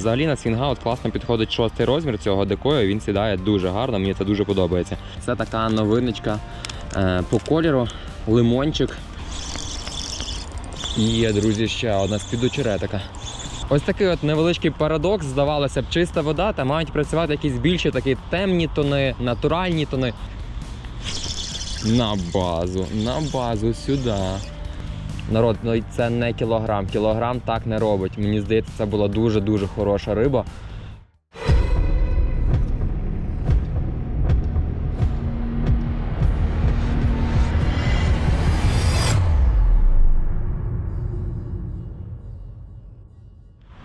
Взагалі на свінгаут класно підходить шостий розмір цього декою. Він сідає дуже гарно, мені це дуже подобається. Це така новиночка е, по кольору, лимончик. І є, друзі, ще одна спідочеретика. Ось такий от невеличкий парадокс. Здавалося б, чиста вода, та мають працювати якісь більші такі темні тони, натуральні тони. На базу, на базу сюди. Народ, ну це не кілограм. Кілограм так не робить. Мені здається, це була дуже-дуже хороша риба.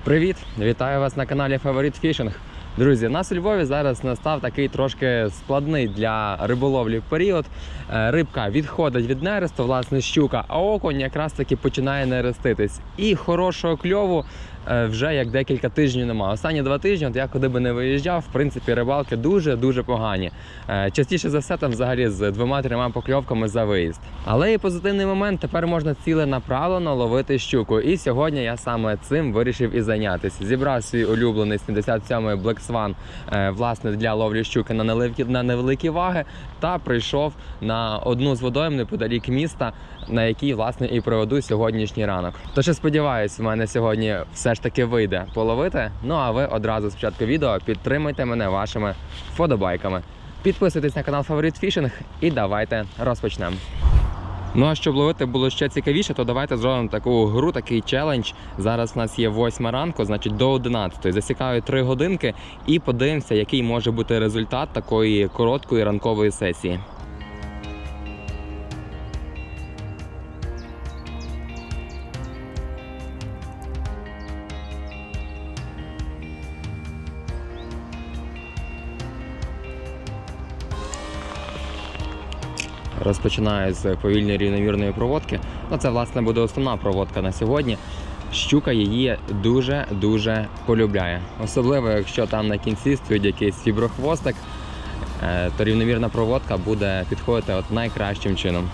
Привіт! Вітаю вас на каналі Favorite Fishing. Друзі, нас у Львові зараз настав такий трошки складний для риболовлі період. Е, Рибка відходить від нересту, власне, щука, а окунь якраз таки починає нереститись. І хорошого кльову вже як декілька тижнів немає. Останні два тижні, от я куди би не виїжджав, в принципі, рибалки дуже-дуже погані. Е, Частіше за все, там взагалі з двома-трьома покльовками за виїзд. Але і позитивний момент тепер можна ціленаправлено ловити щуку. І сьогодні я саме цим вирішив і зайнятися. Зібрав свій улюблений 77-й Black Swan, е, власне, для ловлі щуки на невеликі, на невеликі ваги, та прийшов на одну з водойм неподалік міста, на якій власне і проведу сьогоднішній ранок. Тож я сподіваюсь, в мене сьогодні все ж таки вийде половити. Ну а ви одразу спочатку відео підтримуйте мене вашими вподобайками. Підписуйтесь на канал Favorite Fishing і давайте розпочнемо. Ну а щоб ловити було ще цікавіше, то давайте зробимо таку гру, такий челендж. Зараз у нас є 8 ранку, значить до 11. Засікаю 3 годинки і подивимося, який може бути результат такої короткої ранкової сесії. Розпочинаю з повільної рівномірної проводки. Ну, це власне буде основна проводка на сьогодні. Щука її дуже-дуже полюбляє. Особливо, якщо там на кінці стоїть якийсь фіброхвостик, е, то рівномірна проводка буде підходити от найкращим чином.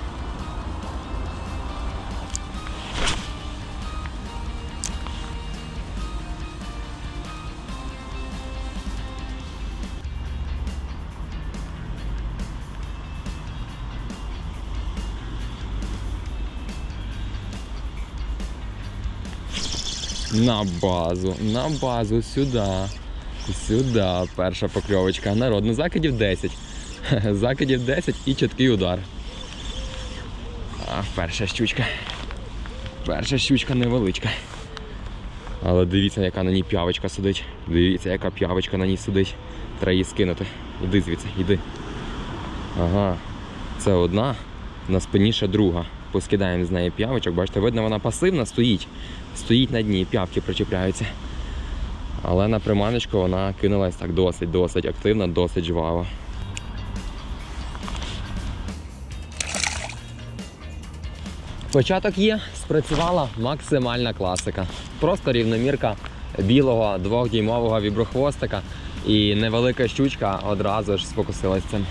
На базу, на базу, сюди. Сюди. Перша покльовочка. Народ, ну закидів 10. Закидів 10 і чіткий удар. А, перша щучка. Перша щучка невеличка. Але дивіться, яка на ній п'явочка сидить. Дивіться, яка п'явочка на ній сидить. Треба її скинути. Іди звідси, іди. Ага. Це одна, на спині ще друга. Поскидаємо з неї п'явочок. Бачите, видно, вона пасивна стоїть. Стоїть на дні, п'явки причіпляються. Але на приманочку вона кинулась так досить-досить активно, досить жваво. Початок є, спрацювала максимальна класика. Просто рівномірка білого двохдіймового віброхвостика і невелика щучка одразу ж спокусилась цим.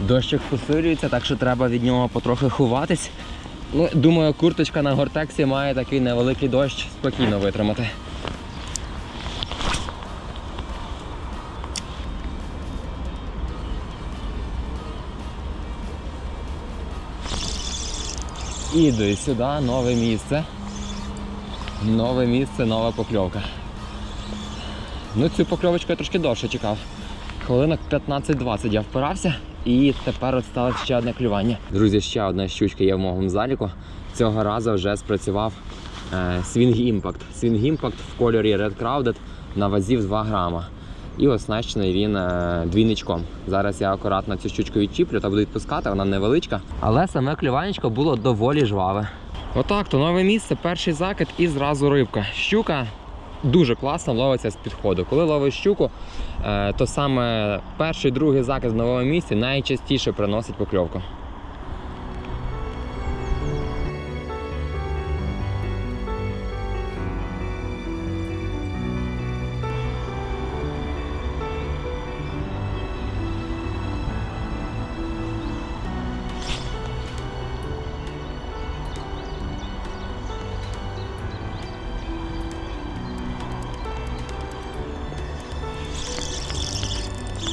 Дощик посилюється, так що треба від нього потрохи ховатись. Ну, думаю, курточка на гортексі має такий невеликий дощ спокійно витримати. Іду сюди, нове місце. Нове місце, нова покльовка. Ну, цю покльовочку я трошки довше чекав. Хвилинок 15-20 я впирався і тепер от сталося ще одне клювання. Друзі, ще одна щучка є в моєму заліку. Цього разу вже спрацював е, Swing Impact. Swing Impact в кольорі Red Crowded на вазі в 2 грама. І оснащений він е, двійничком. Зараз я акуратно цю щучку відчіплю та буду відпускати, вона невеличка. Але саме клюванечко було доволі жваве. Отак, то нове місце, перший закид і зразу рибка. Щука дуже класно ловиться з підходу. Коли ловиш щуку, е, то саме перший, другий закид в новому місці найчастіше приносить покльовку.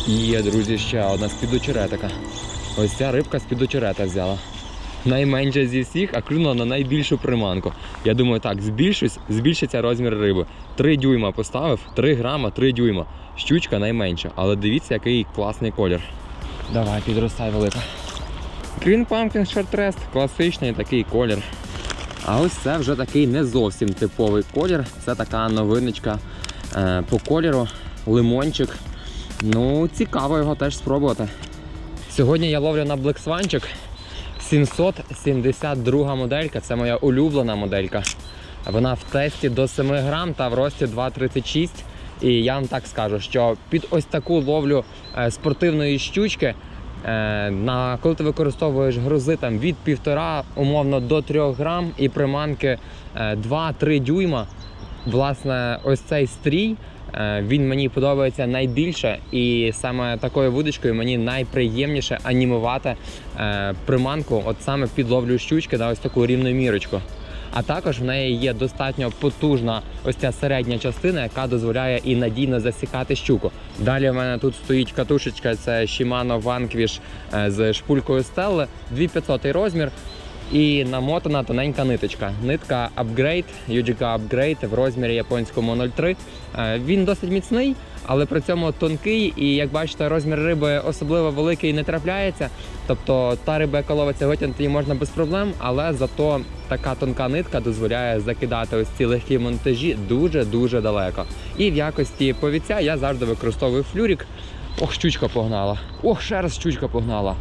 Є, друзі, ще одна очеретика. Ось ця рибка з-під очерета взяла. Найменша зі всіх, а клюнула на найбільшу приманку. Я думаю, так, збільшусь, збільшиться розмір риби. 3 дюйма поставив, 3 грама, 3 дюйма. Щучка найменша, але дивіться, який класний колір. Давай, підростай велика. Green Pumpkin Short класичний такий колір. А ось це вже такий не зовсім типовий колір. Це така новиночка е, по кольору, лимончик. Ну, цікаво його теж спробувати. Сьогодні я ловлю на Swanчик 772 моделька. Це моя улюблена моделька. Вона в тесті до 7 грам та в рості 2,36. І я вам так скажу, що під ось таку ловлю е, спортивної щучки, е, на, коли ти використовуєш грузи там, від 1,5 умовно до 3 грам і приманки е, 2-3 дюйма, власне, ось цей стрій. Е, Він мені подобається найбільше, і саме такою вудочкою мені найприємніше анімувати е, приманку, от саме під ловлю щучки на ось таку рівномірочку. А також в неї є достатньо потужна ось ця середня частина, яка дозволяє і надійно засікати щуку. Далі в мене тут стоїть катушечка, це Shimano Vanquish е, з шпулькою Stella, 2500 розмір. І намотана тоненька ниточка. Нитка Upgrade, UGK Upgrade в розмірі японському 0,3. Е, Він досить міцний, але при цьому тонкий. І як бачите, розмір риби особливо великий не трапляється. Тобто та риба, яка ловиться витягнути її можна без проблем, але зато така тонка нитка дозволяє закидати ось ці легкі монтажі дуже-дуже далеко. І в якості повіця я завжди використовую флюрік. Ох, щучка погнала. Ох, ще раз щучка погнала.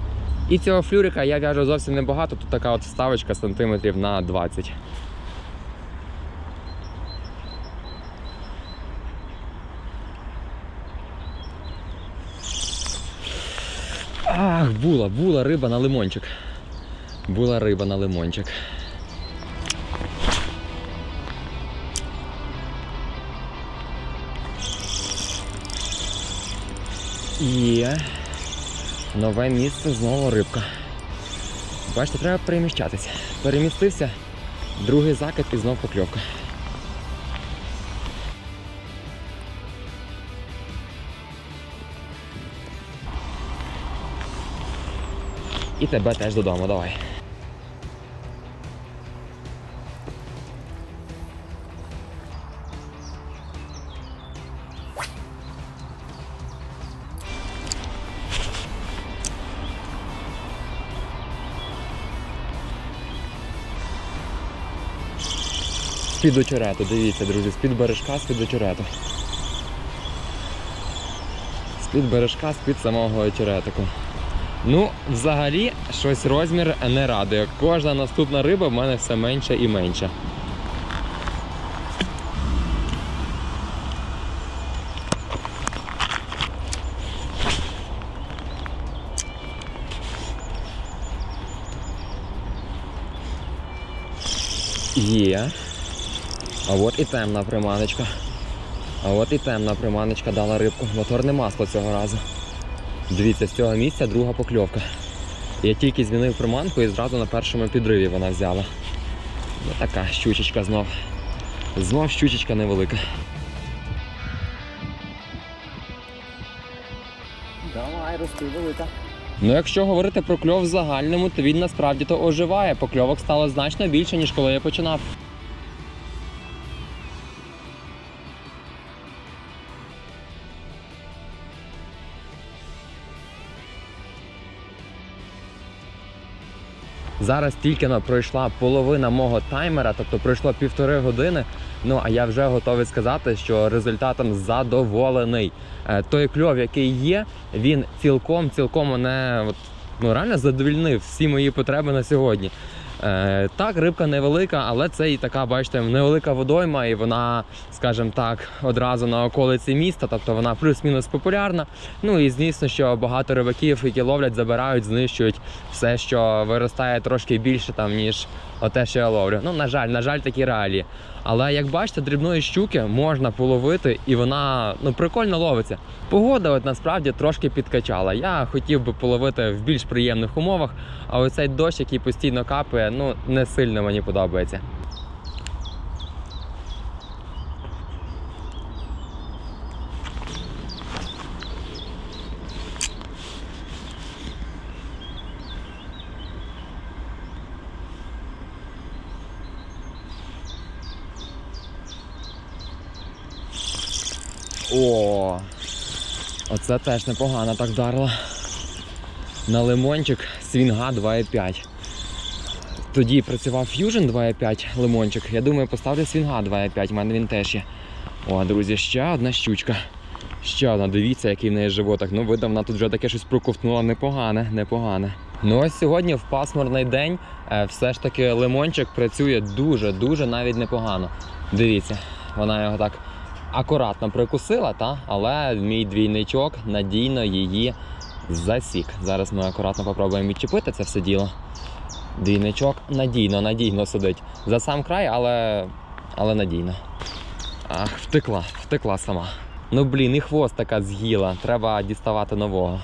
І цього флюрика я в'яжу зовсім небагато, тут така от вставочка сантиметрів на 20. Ах, була, була риба на лимончик. Була риба на лимончик. Є. Нове місце, знову рибка. Бачите, треба переміщатися. Перемістився, другий закид і знов покльовка. І тебе теж додому, давай. З-під очерету, дивіться, друзі, з-під бережка, з-під очерету. З-під бережка, з-під самого очеретику. Ну, взагалі, щось розмір не радує. Кожна наступна риба в мене все менше і менше. Є. А от і темна приманочка. А от і темна приманочка дала рибку. Моторне масло цього разу. Дивіться, з цього місця друга покльовка. Я тільки змінив приманку і зразу на першому підриві вона взяла. Ну така щучечка знов. Знов щучечка невелика. Давай, рости, велика. Ну, якщо говорити про кльов в загальному, то він насправді то оживає. Покльовок стало значно більше, ніж коли я починав. Зараз тільки пройшла половина мого таймера, тобто пройшло півтори години. Ну а я вже готовий сказати, що результатом задоволений. Е, Той кльов, який є, він цілком цілком мене от, ну, реально задовільнив всі мої потреби на сьогодні. Е, так, рибка невелика, але це і така, бачите, невелика водойма, і вона, скажімо так, одразу на околиці міста, тобто вона плюс-мінус популярна. Ну і звісно, що багато рибаків, які ловлять, забирають, знищують все, що виростає трошки більше там, ніж оте, що я ловлю. Ну, на жаль, на жаль, такі реалії. Але як бачите, дрібної щуки можна половити, і вона ну прикольно ловиться. Погода от насправді трошки підкачала. Я хотів би половити в більш приємних умовах, а оцей дощ, який постійно капає, ну не сильно мені подобається. О! Оце теж непогано так вдарило. На лимончик свінга 2,5. Тоді працював Fusion 2,5 лимончик. Я думаю, поставлю свінга 2,5, в мене він теж є. О, друзі, ще одна щучка. Ще одна, дивіться, який в неї животик. Ну, видно, вона тут вже таке щось проковтнула непогане, непогане. Ну ось сьогодні в пасмурний день е, все ж таки лимончик працює дуже-дуже навіть непогано. Дивіться, вона його так акуратно прикусила, та? але мій двійничок надійно її засік. Зараз ми акуратно попробуємо відчепити це все діло. Двійничок надійно, надійно сидить. За сам край, але, але надійно. Ах, втекла, втекла сама. Ну блін, і хвост така з'їла. Треба діставати нового.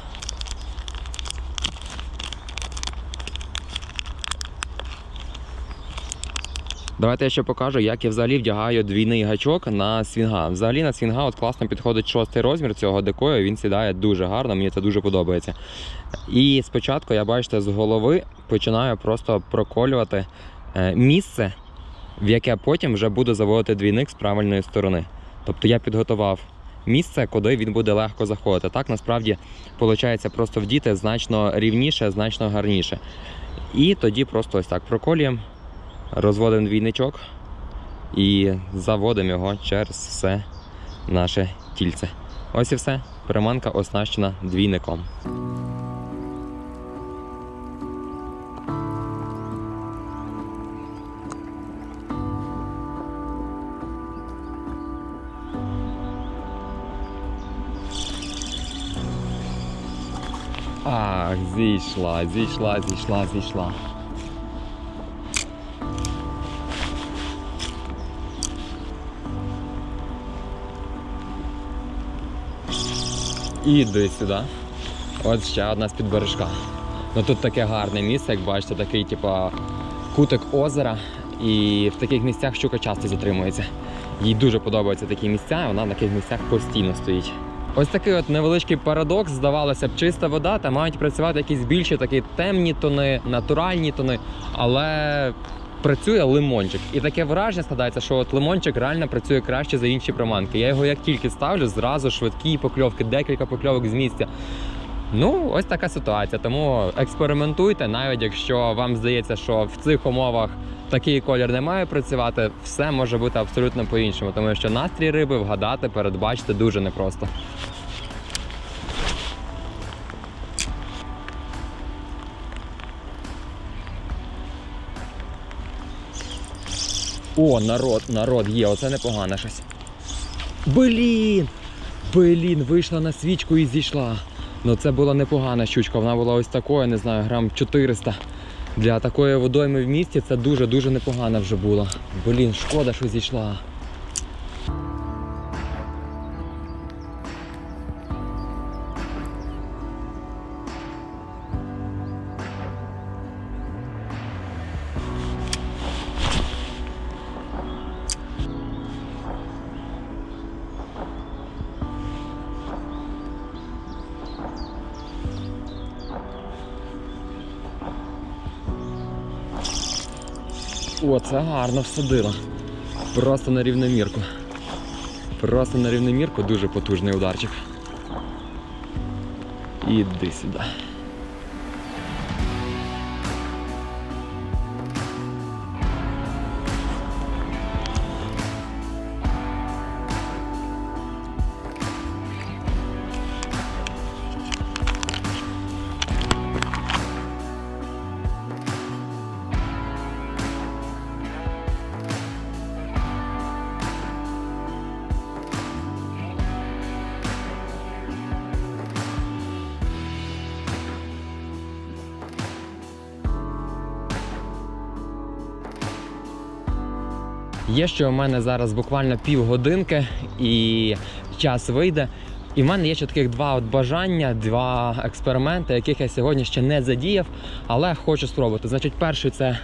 Давайте я ще покажу, як я взагалі вдягаю двійний гачок на свінга. Взагалі на свінга от класно підходить шостий розмір цього декою. Він сідає дуже гарно, мені це дуже подобається. І спочатку я бачите, з голови починаю просто проколювати е, місце, в яке потім вже буду заводити двійник з правильної сторони. Тобто я підготував місце, куди він буде легко заходити. Так насправді виходить просто вдіти значно рівніше, значно гарніше. І тоді просто ось так проколюємо, розводимо двійничок і заводимо його через все наше тільце. Ось і все. Приманка оснащена двійником. Ах, зійшла, зійшла, зійшла, зійшла. Іди сюди. От ще одна з-під бережка. Ну тут таке гарне місце, як бачите, такий, типа, кутик озера. І в таких місцях щука часто затримується. Їй дуже подобаються такі місця, і вона на таких місцях постійно стоїть. Ось такий от невеличкий парадокс. Здавалося б, чиста вода, та мають працювати якісь більші такі темні тони, натуральні тони, але працює лимончик. І таке враження складається, що от лимончик реально працює краще за інші приманки. Я його як тільки ставлю, зразу швидкі покльовки, декілька покльовок з місця. Ну, ось така ситуація. Тому експериментуйте, навіть якщо вам здається, що в цих умовах такий колір не має працювати, все може бути абсолютно по-іншому, тому що настрій риби вгадати, передбачити дуже непросто. О, народ, народ є, оце непогано щось. Блін! Блін, вийшла на свічку і зійшла. Ну це була непогана щучка, вона була ось такою, не знаю, грам 400. Для такої водойми в місті це дуже-дуже непогано вже була. Блін, шкода, що зійшла. О, це гарно всадила. Просто на рівномірку. Просто на рівномірку дуже потужний ударчик. Іди сюди. Є що у мене зараз буквально півгодинки і час вийде. І в мене є ще таких два от бажання, два експерименти, яких я сьогодні ще не задіяв, але хочу спробувати. Значить, перший це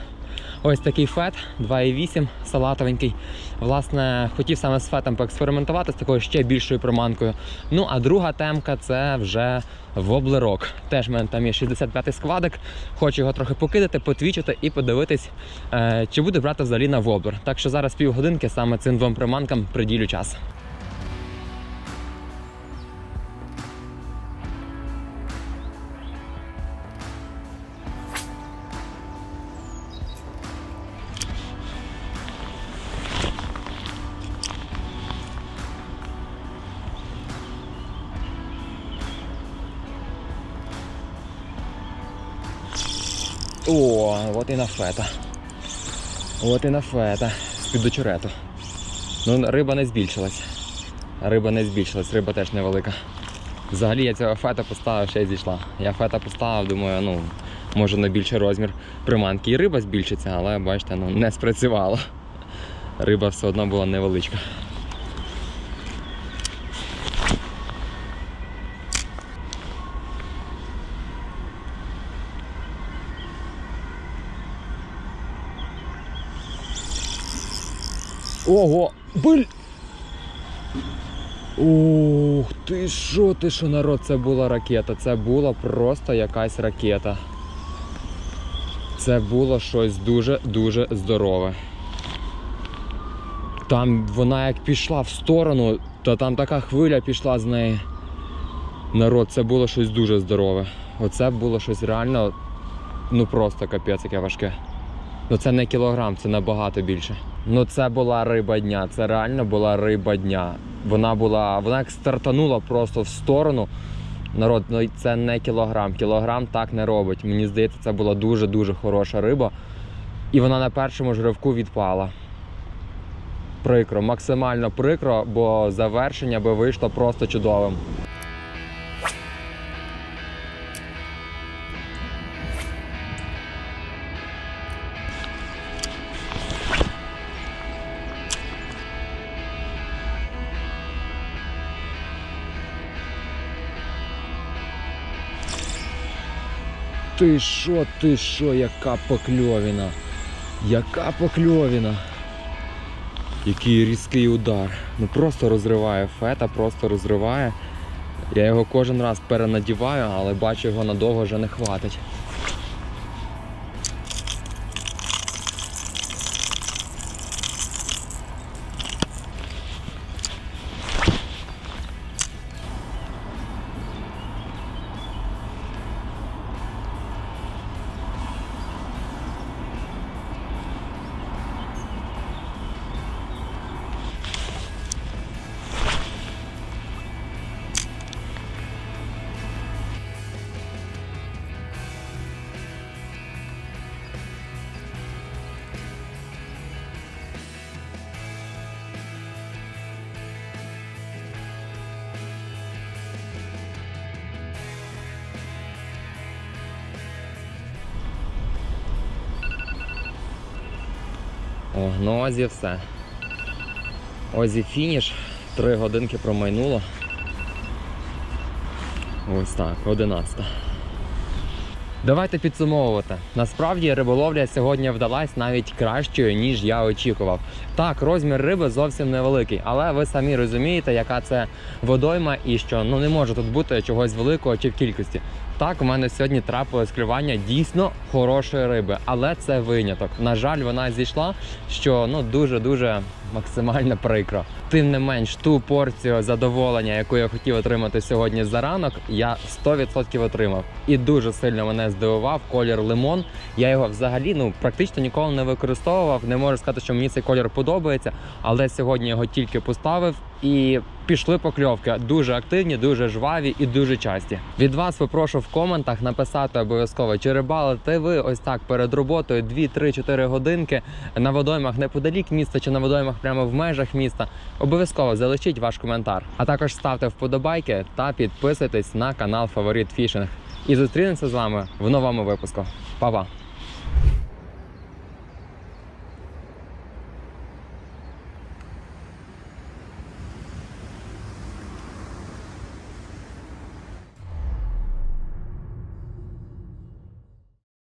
ось такий фет 2,8 салатовенький. Власне, хотів саме з фетом поекспериментувати з такою ще більшою приманкою. Ну а друга темка це вже воблерок. Теж в мене там є 65-й складик. Хочу його трохи покидати, потвічити і подивитись, е, чи буде брати взагалі на воблер. Так що зараз півгодинки саме цим двом приманкам приділю час. О, от і на фета. От і на фета. З-під очерету. Ну, риба не збільшилась. Риба не збільшилась, риба теж невелика. Взагалі я цього фета поставив, ще й зійшла. Я фета поставив, думаю, ну, може на більший розмір приманки. І риба збільшиться, але бачите, ну, не спрацювало. Риба все одно була невеличка. Ого! Биль! Ух, ти що, ти що, народ, це була ракета. Це була просто якась ракета. Це було щось дуже-дуже здорове. Там вона як пішла в сторону, то там така хвиля пішла з неї. Народ, це було щось дуже здорове. Оце було щось реально, ну просто капець, яке важке. Ну це не кілограм, це набагато більше. Ну це була риба дня, це реально була риба дня. Вона була, вона як стартанула просто в сторону. Народ, ну це не кілограм. Кілограм так не робить. Мені здається, це була дуже-дуже хороша риба. І вона на першому ж ривку відпала. Прикро, максимально прикро, бо завершення би вийшло просто чудовим. Ти що, ти що, яка покльовіна? Яка покльовіна? Який різкий удар. Ну просто розриває фета, просто розриває. Я його кожен раз перенадіваю, але бачу, його надовго вже не хватить. Ну ось і все. Ось і фініш. Три годинки промайнуло. Ось так, 11. Давайте підсумовувати. Насправді риболовля сьогодні вдалась навіть кращою, ніж я очікував. Так, розмір риби зовсім невеликий, але ви самі розумієте, яка це водойма і що ну не може тут бути чогось великого чи в кількості. Так, у мене сьогодні трапилось клювання дійсно хорошої риби, але це виняток. На жаль, вона зійшла, що ну дуже дуже максимально прикро. Тим не менш, ту порцію задоволення, яку я хотів отримати сьогодні за ранок, я 100% отримав. І дуже сильно мене здивував колір лимон. Я його взагалі ну практично ніколи не використовував. Не можу сказати, що мені цей колір подобається, але сьогодні його тільки поставив і пішли покльовки. Дуже активні, дуже жваві і дуже часті. Від вас попрошу в коментах написати обов'язково, чи рибалите ви ось так перед роботою 2-3-4 годинки на водоймах неподалік міста чи на водоймах прямо в межах міста. Обов'язково залишіть ваш коментар. А також ставте вподобайки та підписуйтесь на канал Фаворит Фішинг. І зустрінемося з вами в новому випуску. Па-па!